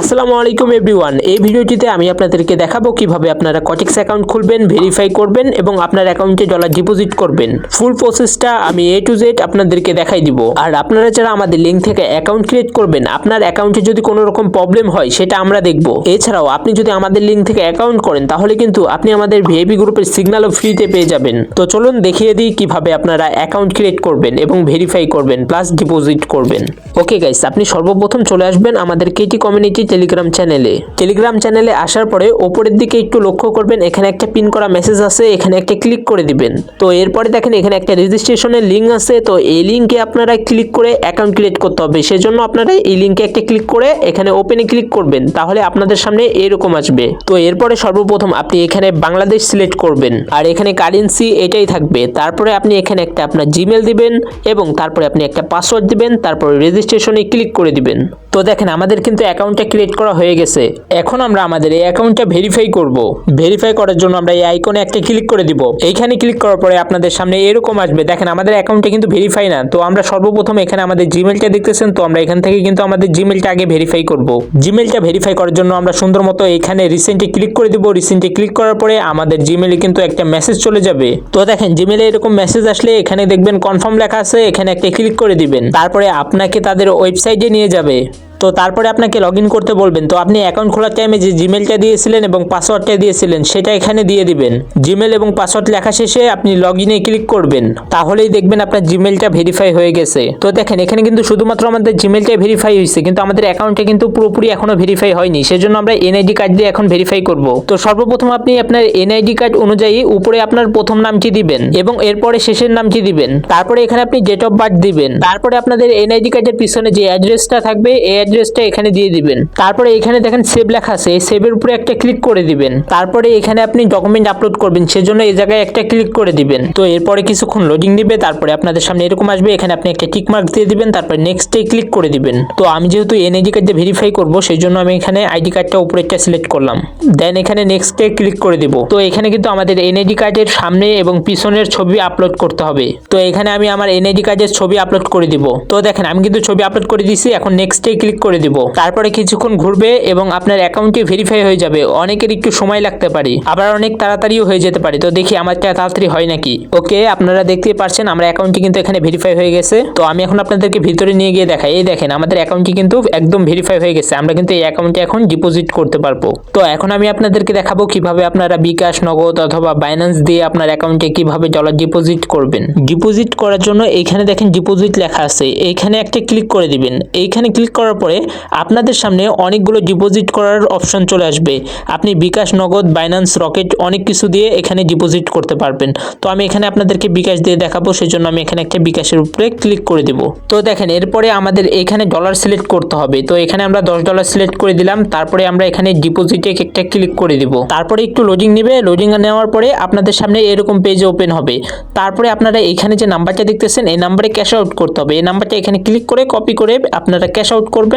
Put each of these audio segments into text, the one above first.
আসসালামু আলাইকুম এভরিওয়ান। এই ভিডিওটিতে আমি আপনাদেরকে দেখাবো কীভাবে আপনারা কটেক্স অ্যাকাউন্ট খুলবেন ভেরিফাই করবেন এবং আপনার অ্যাকাউন্টে ডলার ডিপোজিট করবেন। ফুল প্রসেসটা আমি এ টু জেড আপনাদেরকে দেখাই দিব। আর আপনারা যারা আমাদের লিঙ্ক থেকে অ্যাকাউন্ট ক্রিয়েট করবেন, আপনার অ্যাকাউন্টে যদি কোনো রকম প্রবলেম হয়, সেটা আমরা দেখব। এছাড়াও আপনি যদি আমাদের লিঙ্ক থেকে অ্যাকাউন্ট করেন, তাহলে কিন্তু আপনি আমাদের ভিআইপি গ্রুপের সিগন্যালও ফ্রিতে পেয়ে যাবেন। তো চলুন দেখিয়ে দিই কীভাবে আপনারা অ্যাকাউন্ট ক্রিয়েট করবেন এবং ভেরিফাই করবেন প্লাস ডিপোজিট করবেন। ওকে গাইস আপনি সর্বপ্রথম চলে আসবেন আমাদের কেটি কমিউনিটি টেলিগ্রাম চ্যানেলে টেলিগ্রাম চ্যানেলে আসার পরে ওপরের দিকে একটু লক্ষ্য করবেন, এখানে একটা পিন করা মেসেজ আছে, এখানে একটা ক্লিক করে দিবেন। তো এরপরে দেখেন এখানে একটা রেজিস্ট্রেশনের লিঙ্ক আছে, তো এই লিঙ্কে আপনারা ক্লিক করে অ্যাকাউন্ট ক্রিয়েট করতে হবে। সেজন্য আপনারা এই লিঙ্কে একটা ক্লিক করে এখানে ওপেনে ক্লিক করবেন, তাহলে আপনাদের সামনে এরকম আসবে। তো এরপরে সর্বপ্রথম আপনি এখানে বাংলাদেশ সিলেক্ট করবেন, আর এখানে কারেন্সি এটাই থাকবে। তারপরে আপনি এখানে একটা আপনার জিমেল দিবেন, এবং তারপরে আপনি একটা পাসওয়ার্ড দিবেন, তারপরে রেজিস্ট্রেশনে ক্লিক করে দিবেন। তো দেখেন আমাদের কিন্তু অ্যাকাউন্টটা ক্রিয়েট করা হয়ে গেছে। এখন আমরা আমাদের এই অ্যাকাউন্টটা ভেরিফাই করব। ভেরিফাই করার জন্য আমরা এই আইকনে একটা ক্লিক করে দিব। এইখানে ক্লিক করার পরে আপনাদের সামনে এরকম আসবে। দেখেন, আমাদের অ্যাকাউন্টটা কিন্তু ভেরিফাই না। তো আমরা সর্বপ্রথম এখানে আমাদের জিমেলটা দেখতেছেন, তো আমরা এখান থেকে কিন্তু আমাদের জিমেলটা আগে ভেরিফাই করব। জিমেলটা ভেরিফাই করার জন্য আমরা সুন্দর মতো এখানে রিসেন্টে ক্লিক করে দিব। রিসেন্টে ক্লিক করার পরে আমাদের জিমেলে কিন্তু একটা মেসেজ চলে যাবে। তো দেখেন জিমেলে এরকম মেসেজ আসলে এখানে দেখবেন কনফার্ম লেখা আছে, এখানে একটা ক্লিক করে দিবেন। তারপরে আপনাকে তাদের ওয়েবসাইটে নিয়ে যাবে। তো তারপরে আপনাকে লগ ইন করতে বলবেন। তো আপনি অ্যাকাউন্ট খোলার টাইমে যে জিমেলটা দিয়েছিলেন এবং পাসওয়ার্ডটা দিয়েছিলেন, সেটা এখানে দিয়ে দিবেন। জিমেল এবং পাসওয়ার্ড লেখা শেষে আপনি লগ ইনে ক্লিক করবেন। তাহলেই দেখবেন আপনার জিমেলটা ভেরিফাই হয়ে গেছে। তো দেখেন, এখানে কিন্তু শুধুমাত্র আমাদের জিমেলটাই ভেরিফাই হয়েছে, কিন্তু আমাদের অ্যাকাউন্টটা কিন্তু পুরোপুরি এখনও ভেরিফাই হয়নি। সেজন্য আমরা এনআইডি কার্ড দিয়ে এখন ভেরিফাই করব। তো সর্বপ্রথম আপনি আপনার এনআইডি কার্ড অনুযায়ী উপরে আপনার প্রথম নামটি দিবেন এবং এরপরে শেষের নামটি দিবেন। তারপরে এখানে আপনি ডেট অফ বার্থ দিবেন। তারপরে আপনাদের এনআইডি কার্ডের পিছনে যে অ্যাড্রেসটা থাকবে এই অ্যাড্রেসটা এখানে দিয়ে দিবেন। তারপরে এখানে দেখেন সেভ লেখা আছে। এই সেভের উপরে একটা ক্লিক করে দিবেন। তারপরে এখানে আপনি ডকুমেন্ট আপলোড করবেন, সেজন্য এই জায়গায় একটা ক্লিক করে দিবেন। তো এরপরে কিছুক্ষণ লোডিং দিবে, তারপরে আপনাদের সামনে এরকম আসবে। এখানে আপনি একটা টিক মার্ক দিয়ে দিবেন, তারপরে নেক্সটে ক্লিক করে দিবেন। তো আমি যেহেতু এনআইডি কার্ড দিয়ে ভেরিফাই করব সেই জন্য আমি এখানে আইডি কার্ডটা উপরে একটা সিলেক্ট করলাম। দেন এখানে নেক্সটে ক্লিক করে দিব। তো এখানে কিন্তু আমাদের এনআইডি কার্ডের সামনে এবং পিছনের ছবি আপলোড করতে হবে। তো এখানে আমি আমার এনআইডি কার্ডের ছবি আপলোড করে দিব। তো দেখেন, আমি কিন্তু ছবি আপলোড করে দিয়েছি, এখন নেক্সটে ক্লিক করে দিব। তারপরে কিছুক্ষণ ঘুরবে এবং আপনার অ্যাকাউন্টটি ভেরিফাই হয়ে যাবে। অনেকের একটু সময় লাগতে পারে। আবার অনেক তাড়াতাড়িও হয়ে যেতে পারে। তো দেখি আমারটা তাড়াতাড়ি হয় নাকি? ওকে আপনারা দেখতেই পারছেন আমরা অ্যাকাউন্টটি কিন্তু এখানে ভেরিফাই হয়ে গেছে। তো আমি এখন আপনাদেরকে ভিতরে নিয়ে গিয়ে দেখাই। এই দেখেন, আমাদের অ্যাকাউন্টটি কিন্তু একদম ভেরিফাই হয়ে গেছে। আমরা কিন্তু এই অ্যাকাউন্টে এখন ডিপোজিট করতে পারব। তো এখন আমি আপনাদেরকে দেখাবো কীভাবে আপনারা বিকাশ, নগদ অথবা বাইন্যান্স দিয়ে আপনার অ্যাকাউন্টে কীভাবে ডলার ডিপোজিট করবেন। ডিপোজিট করার জন্য এইখানে দেখেন ডিপোজিট লেখা আছে। এইখানে একটা ক্লিক করে দিবেন। এইখানে ক্লিক করার পরে আপনাদের সামনে অনেকগুলো ডিপোজিট করার অপশন চলে আসবে। আপনি বিকাশ, নগদ বাইন্যান্স রকেট অনেক কিছু দিয়ে এখানে ডিপোজিট করতে পারবেন। তো আমি এখানে আপনাদেরকে বিকাশ দিয়ে দেখাবো, সেজন্য আমি এখানে একটা বিকাশের উপরে ক্লিক করে দিব। তো দেখেন, এরপরে আমাদের এখানে ডলার সিলেক্ট করতে হবে। তো এখানে আমরা দশ ডলার সিলেক্ট করে দিলাম, তারপরে আমরা এখানে ডিপোজিটে একটা ক্লিক করে দিব। তারপরে একটু লোডিং নেবে লোডিং নেওয়ার পরে আপনাদের সামনে এরকম পেজ ওপেন হবে। তারপরে আপনারা এখানে যে নাম্বারটা দেখতেছেন, এই নাম্বারে ক্যাশ আউট করতে হবে। এই নাম্বারটা এখানে ক্লিক করে কপি করে আপনারা ক্যাশ আউট করবেন।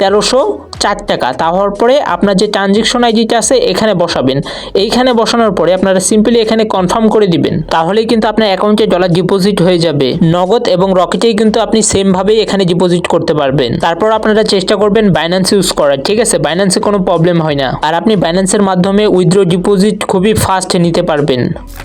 তেরোশো চার টাকা। তাহলে পরে আপনার যে ট্রানজেকশন আইডিটা আছে, এখানে বসাবেন। এইখানে বসানোর পরে আপনারা সিম্পলি এখানে কনফার্ম করে দিবেন। তাহলেই কিন্তু আপনার অ্যাকাউন্টে ডলার ডিপোজিট হয়ে যাবে। নগদ এবং রকেটেই কিন্তু আপনি সেম ভাবেই এখানে ডিপোজিট করতে পারবেন। তারপর আপনারা চেষ্টা করবেন বাইন্যান্স ইউজ করার, ঠিক আছে? বাইন্যান্সে কোনো প্রবলেম হয় না। আর আপনি বাইন্যান্সের মাধ্যমে উইথড্র ডিপোজিট খুবই ফাস্ট নিতে পারবেন।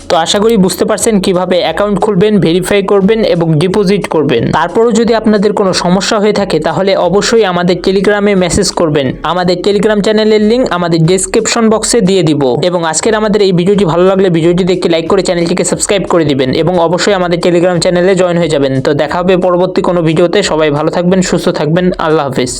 তো আশা করি বুঝতে পারছেন কীভাবে অ্যাকাউন্ট খুলবেন ভেরিফাই করবেন এবং ডিপোজিট করবেন। তারপরও যদি আপনাদের কোনো সমস্যা হয়ে থাকে, তাহলে অবশ্যই আমাদের টেলিগ্রামে মেসেজ করবেন। আমাদের টেলিগ্রাম চ্যানেলের লিঙ্ক আমাদের ডিসক্রিপশন বক্সে দিয়ে দিব। এবং আজকের আমাদের এই ভিডিওটি ভালো লাগলে ভিডিওটি দেখে লাইক করে চ্যানেলটিকে সাবস্ক্রাইব করে দিবেন এবং অবশ্যই আমাদের টেলিগ্রাম চ্যানেলে জয়েন হয়ে যাবেন। তো দেখা হবে পরবর্তী কোনো ভিডিওতে। সবাই ভালো থাকবেন, সুস্থ থাকবেন। আল্লাহ হাফিজ।